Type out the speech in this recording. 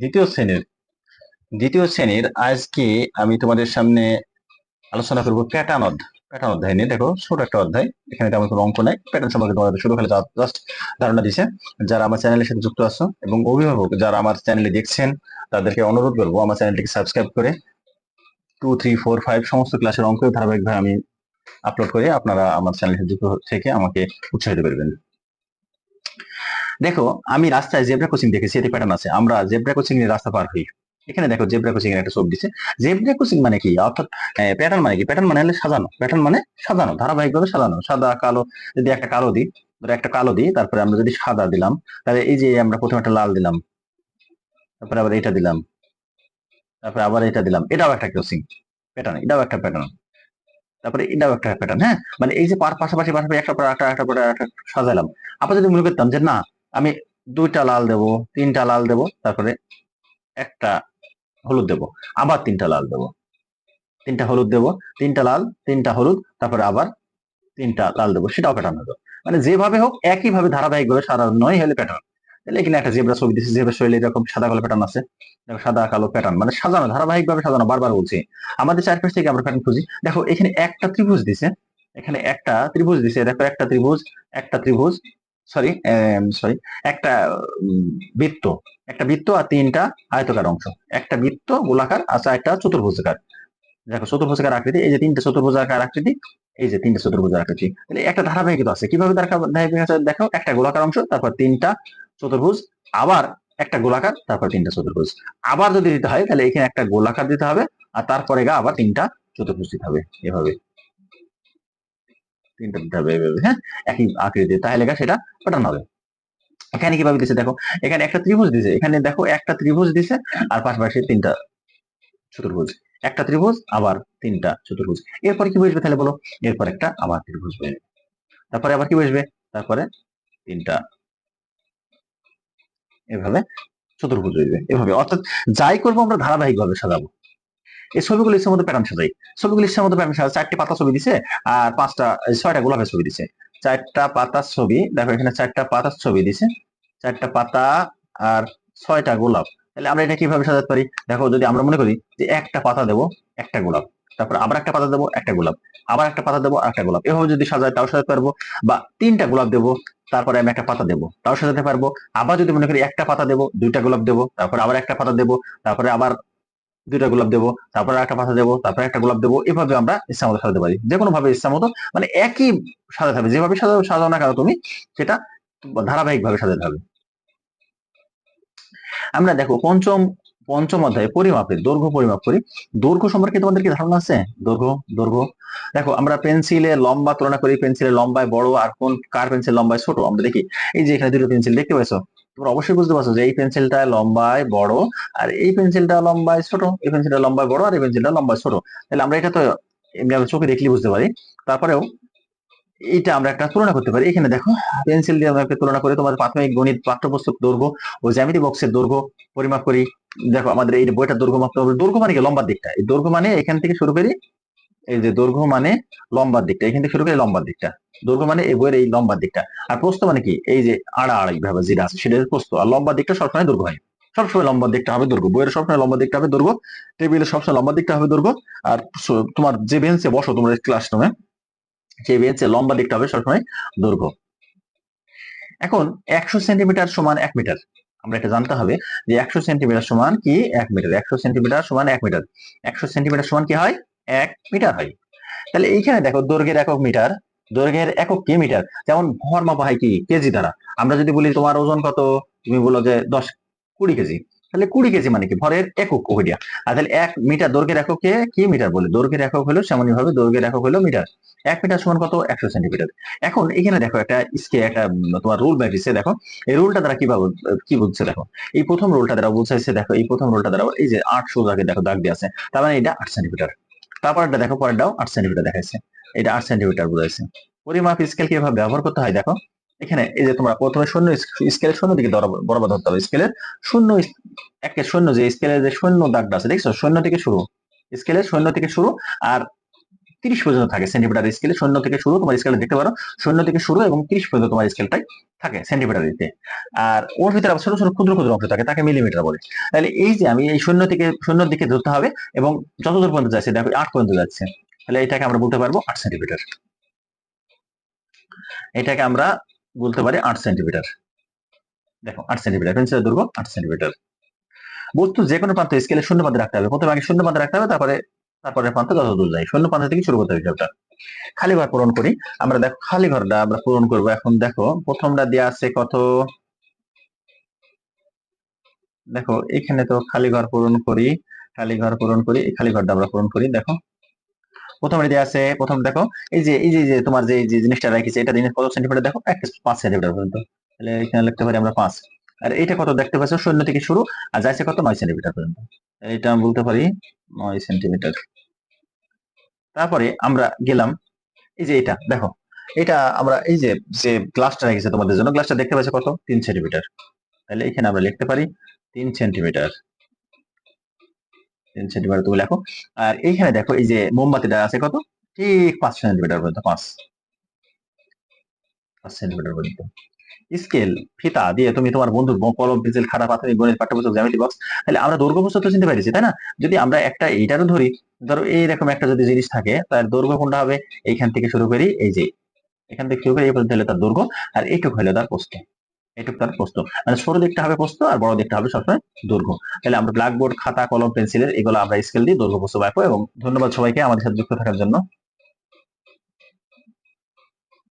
দ্বিতীয় শ্রেণির। দ্বিতীয় শ্রেণির আজকে আমি তোমাদের সামনে আলোচনা করব প্যাটার্ন অধ্যায়। প্যাটার্ন অধ্যায় নিয়ে। দেখো, ছোট একটা অধ্যায়। এখানে তেমন কোনো অঙ্ক নাই। প্যাটার্ন সম্পর্কে তোমাদের শুরু খেলে জাস্ট ধারণা দিছে। যারা আমার চ্যানেলের সাথে যুক্ত আছো এবং অভিভাবক যারা আমার চ্যানেলে দেখছেন, তাদেরকে অনুরোধ করব আমার চ্যানেলটিকে সাবস্ক্রাইব করে টু থ্রি ফোর ফাইভ সমস্ত ক্লাসের অঙ্ক ধারাবাহিকভাবে আমি আপলোড করে আপনারা আমার চ্যানেলের যুক্ত থেকে আমাকে উৎসাহিত করবেন। দেখো, আমি রাস্তায় জেব্রা কোচিং দেখেছি, এতে প্যাটার্ন আছে। আমরা জেব্রা কোচিং এর রাস্তা পার হই। এখানে দেখো জেব্রা কোচিং এর একটা ছবি দিচ্ছে জেব্রা কোচিং মানে কি? অর্থাৎ প্যাটার্ন মানে কি? প্যাটার্ন মানে হলে সাজানো। প্যাটার্ন মানে সাজানো, ধারাবাহিকভাবে সাজানো। সাদা, কালো, যদি একটা কালো দিই, ধরো একটা কালো দিই, তারপরে আমরা যদি সাদা দিলাম, তাহলে এই যে আমরা প্রথমে একটা লাল দিলাম, তারপরে আবার এটা দিলাম, তারপরে আবার এটা দিলাম, এটাও একটা কোচিং প্যাটার্ন এটাও একটা প্যাটার্ন তারপরে এটাও একটা প্যাটার্ন হ্যাঁ? মানে এই যে পার পাশাপাশি পাশাপাশি একটা পর একটা একটা পর একটা সাজালাম। আবার যদি মনে করতাম যে না আমি দুইটা লাল দেব, তিনটা লাল দেব, তারপরে একটা হলুদ দেব, আবার তিনটা লাল দেব। তিনটা হলুদ দেব, তিনটা লাল, তিনটা হলুদ, তারপরে আবার তিনটা লাল দেবো, সেটাও প্যাটার্ন হতো মানে যেভাবে হোক একই ভাবে ধারাবাহিক ভাবে সারা নয় হলে প্যাটার্ন তাহলে এখানে একটা জেবরা ছবি দিচ্ছে জেব্রা শৈলী এরকম সাদা কালো প্যাটার্ন আছে। দেখো, সাদা কালো প্যাটার্ন মানে সাজানো ধারাবাহিক ভাবে সাজানো, বারবার বলছি। আমাদের চারপাশ থেকে আমরা প্যাটার্ন খুঁজি। দেখো, এখানে একটা ত্রিভুজ দিছে, এখানে একটা ত্রিভুজ দিছে, দেখো, একটা ত্রিভুজ একটা ত্রিভুজ সরি সরি একটা বৃত্ত একটা বৃত্ত আর তিনটা আয়তকার অংশ। একটা বৃত্ত গোলাকার, আর চারটা চতুর্ভুজাকার। দেখো, চতুর্ভুজাকার আকৃতি, এই যে তিনটা চতুর্ভুজাকার আকৃতি, এই যে তিনটা চতুর্ভুজার আকৃতি। তাহলে একটা ধারাবাহিকতা আছে। কীভাবে ধারাবাহিক দেখো, একটা গোলাকার অংশ, তারপর তিনটা চতুর্ভুজ, আবার একটা গোলাকার, তারপর তিনটা চতুর্ভুজ। আবার যদি দিতে হয়, তাহলে এখানে একটা গোলাকার দিতে হবে, আর তারপরে গা আবার তিনটা চতুর্ভুজ দিতে হবে, এভাবে। তিনটা দিতে হবে হ্যাঁ? একই আকৃতি তাহলে সেটা প্যাটার্ন হবে। এখানে কীভাবে দিছে দেখো, এখানে একটা ত্রিভুজ দিছে, এখানে দেখো একটা ত্রিভুজ দিছে, আর পাশাপাশি তিনটা চতুর্ভুজ, একটা ত্রিভুজ, আবার তিনটা চতুর্ভুজ। এরপরে কি বসবে তাহলে বলো? এরপর একটা আবার ত্রিভুজ বসবে। তারপরে আবার কি বসবে? তারপরে তিনটা এভাবে চতুর্ভুজ বসবে এভাবে। অর্থাৎ যাই করব আমরা ধারাবাহিক ভাবে সাজাবো। এই ছবিগুলো ইচ্ছা মতো প্যাটার্ন সাজাই। ছবিগুলো ইচ্ছা মতো প্যাটার্ন সাজাই। চারটে পাতা ছবি দিছে আর পাঁচটা ছয়টা গোলাপের ছবি দিছে। চারটা পাতার ছবি, দেখো এখানে চারটা পাতার ছবি দিছে। চারটা পাতা আর ছয়টা গোলাপ। তাহলে আমরা এটা কীভাবে সাজাতে পারি? দেখো যদি আমরা মনে করি যে একটা পাতা দেবো, একটা গোলাপ। তারপর আবার একটা পাতা দেবো, একটা গোলাপ। আবার একটা পাতা দেবো একটা গোলাপ। এভাবে যদি সাজাই তাও সাজাতে পারব। বা তিনটা গোলাপ দেবো, তারপরে আমি একটা পাতা দেবো, তাও সাজাতে পারব। আবার যদি মনে করি একটা পাতা দেবো, দুইটা গোলাপ দেবো, তারপর আবার একটা পাতা দেবো, তারপরে আবার দুইটা গোলাপ দেবো, তারপরে একটা পাতা দেবো, তারপরে একটা গোলাপ দেবো, এভাবে আমরা ইচ্ছা মতো সাজাতে পারি। যে কোনো ভাবে ইচ্ছা মতো মানে একই সাজাতে হবে। যেভাবে সাজাও সাজাও না কেন তুমি, সেটা ধারাবাহিক ভাবে সাজাতে হবে। আমরা দেখো, পঞ্চম পঞ্চম অধ্যায়ে পরিমাপের, দৈর্ঘ্য পরিমাপ করি। দৈর্ঘ্য সম্পর্কে তোমাদের কি ধারণা আছে? দৈর্ঘ্য দৈর্ঘ্য। দেখো, আমরা পেন্সিলের লম্বা তুলনা করি, পেন্সিলের লম্বায় বড় আর কোন, কার পেন্সিল লম্বায় ছোট? আমরা দেখি, এই যে এখানে দুটো পেন্সিল দেখতে পাইছো? তোমরা অবশ্যই বুঝতে পারছ যে এই পেন্সিলটা লম্বায় বড় আর এই পেন্সিলটা লম্বায় ছোট। এই পেন্সিলটা লম্বায় বড় আর এই পেন্সিলটা লম্বায় ছোট। তাহলে আমরা এটা তো এমনি আমরা চোখে দেখলে বুঝতে পারি। তারপরেও এইটা আমরা একটা তুলনা করতে পারি। এখানে দেখো পেন্সিল দিয়ে আমরা একটা তুলনা করে তোমাদের প্রাথমিক গণিত পাঠ্যপুস্তক দৈর্ঘ্য ও জ্যামিতি বক্সের দৈর্ঘ্য পরিমাপ করি। দেখো, আমাদের এই বইটার দৈর্ঘ্য মাপতে হবে। দৈর্ঘ্য মানে কি? লম্বার দিকটা। এই দৈর্ঘ্য মানে এখান থেকে শুরু করি এই যে দৈর্ঘ্য মানে লম্বার দিকটা, এখান থেকে শুরু করি লম্বার দিকটা। দৈর্ঘ্য মানে এই বইয়ের এই লম্বার দিকটা। আর প্রস্থ মানে কি? এই যে আড়া আড়াই ভাবে যেটা আছে, সেটা প্রস্থ। আর লম্বার দিকটা সবসময় দৈর্ঘ্য হয়। সবসময় লম্বার দিকটা হবে দৈর্ঘ্য। বইয়ের সবসময় লম্বার দিকটা হবে দৈর্ঘ্য। টেবিলের সবসময় লম্বার দিকটা হবে দৈর্ঘ্য। আর তোমার যে বেঞ্চে বসো তোমরা ক্লাসরুমে সেই বেঞ্চে লম্বা দিকটা হবে সবসময় দৈর্ঘ্য। এখন একশো সেন্টিমিটার সমান এক মিটার। আমরা এটা জানতে হবে যে একশো সেন্টিমিটার সমান কি? এক মিটার। একশো সেন্টিমিটার সমান এক মিটার। একশো সেন্টিমিটার সমান কি হয়? এক মিটার হয়। তাহলে এইখানে দেখো দৈর্ঘ্যের একক মিটার, দৈর্ঘ্যের একক কি মিটার? যেমন ভর মাপা হয় কি? কেজি দ্বারা। আমরা যদি বলি তোমার ওজন কত? তুমি বলো যে দশ, কুড়ি কেজি। তাহলে কুড়ি কেজি মানে কি? ভরের একক ওইটা আর তাহলে এক মিটার দৈর্ঘ্যের এককে কি মিটার বলে? দৈর্ঘ্যের একক হলো সেমনই ভাবে দৈর্ঘ্যের একক হলো মিটার। এক মিটার সমান কত? একশো সেন্টিমিটার। এখন এখানে দেখো একটা স্কে, একটা তোমার রুল বাইরেছে দেখো, এই রুলটা দ্বারা কীভাবে, কি বুঝছে দেখো? এই প্রথম রুলটা দ্বারা বুঝাইছে দেখো, এই প্রথম রুলটা দ্বারা এই যে আটশো সোজাকে দেখো দাগ দিয়ে আছে। তার মানে এটা আট সেন্টিমিটার। তারপরটা দেখো পরেরটাও আট সেন্টিমিটার দেখাইছে। এটা আট সেন্টিমিটার বোঝাইছে। পরিমাপ স্কেল কীভাবে ব্যবহার করতে হয় দেখো। এখানে এই যে তোমরা প্রথমে শূন্য স্কেলের শূন্য দিকে বরাবর- ধরতে হবে। স্কেলের শূন্য একে শূন্য যে স্কেলের যে শূন্য দাগটা আছে, দেখছ? শূন্য থেকে শুরু। স্কেলের শূন্য থেকে শুরু। আর তিরিশ পর্যন্ত থাকে সেন্টিমিটার স্কেলে শূন্য থেকে শুরু তোমার স্কেলে দেখতে পারো। শূন্য থেকে শুরু এবং তিরিশ পর্যন্ত তোমার স্কেলটাই থাকে সেন্টিমিটার দিতে আর ওর ভিতরে ছোট ছোট ক্ষুদ্র ক্ষুদ্র অংশ থাকে, তাকে মিলিমিটার বলে। তাহলে এই যে আমি এই শূন্য থেকে, শূন্যর দিকে ধরতে হবে এবং যতদূর পর্যন্ত যাচ্ছে, দেখো আট পর্যন্ত যাচ্ছে। তাহলে এটাকে আমরা বলতে পারব আট সেন্টিমিটার এটাকে আমরা বলতে পারি আট সেন্টিমিটার দেখো, আট সেন্টিমিটার পেন্সিলের দৈর্ঘ্য আট সেন্টিমিটার বস্তু যে কোনো প্রান্ত স্কেলে শূন্য প্রান্তে রাখতে হবে। প্রথমে আগে শূন্য প্রান্তে রাখতে হবে, তারপরে তারপরে প্রান্ত যত দূর যায় শূন্য প্রান্ত থেকে শুরু করতে হবে হিসাবটা খালি ঘর পূরণ করি। আমরা দেখো, খালি ঘরটা আমরা পূরণ করব। এখন দেখো, প্রথমটা দেওয়া আছে কত? দেখো, এখানে তো খালি ঘর পূরণ করি, খালি ঘর পূরণ করি, এই খালি ঘরটা আমরা পূরণ করি, দেখো। প্রথমে দেওয়া আছে, প্রথম দেখো, এই যে এই যে তোমার যে জিনিসটা রাখিছে, এটা জিনিস কত সেন্টিমিটার? দেখো, এক পাঁচ সেন্টিমিটার পর্যন্ত। তাহলে এখানে লিখতে পারি আমরা পাঁচ। আর এটা কত দেখতে পাচ্ছ? শূন্য থেকে শুরু আর যাইছে কত? নয় সেন্টিমিটার পর্যন্ত। এটা আমি বলতে পারি নয় সেন্টিমিটার। তারপরে আমরা গেলাম, এই যে এটা দেখো। এটা আমরা এই যে যে গ্লাসটা রেখেছে তোমাদের জন্য গ্লাসটা দেখতে পাচ্ছ কত? তিন সেন্টিমিটার। তাহলে এখানে আমরা লিখতে পারি তিন সেন্টিমিটার। তিন সেন্টিমিটার তুমি লেখো। আর এইখানে দেখো, এই যে মোমবাতিটা আছে কত? ঠিক পাঁচ সেন্টিমিটার পর্যন্ত, পাঁচ। পাঁচ সেন্টিমিটার পর্যন্ত। স্কেল, ফিতা দিয়ে তুমি তোমার বন্ধুর কলম, পেন্সিল, খাতা প্রাথমিক গণিত, পাঠ্যপুস্তক, জ্যামিতি বক্স তাহলে আমরা দৈর্ঘ্য প্রস্থ চিনতে পেরেছি, তাই না? যদি আমরা একটা এইটারও ধরি, ধরো এইরকম একটা যদি জিনিস থাকে, তার দৈর্ঘ্য কোনটা হবে? এইখান থেকে শুরু করি, এই যে, এখান থেকে শুরু করি, এই পর্যন্ত তার দৈর্ঘ্য, আর এইটুক হলো তার প্রস্থ, এইটুক তার প্রস্থ। মানে ছোট দিকটা হবে প্রস্থ, আর বড় দিকটা হবে সবসময় দৈর্ঘ্য। তাহলে আমরা ব্ল্যাকবোর্ড খাতা, কলম, পেন্সিলের, এগুলো আমরা স্কেল দিয়ে দৈর্ঘ্য প্রস্থ পাবো এবং ধন্যবাদ সবাইকে আমাদের সাথে যুক্ত থাকার জন্য।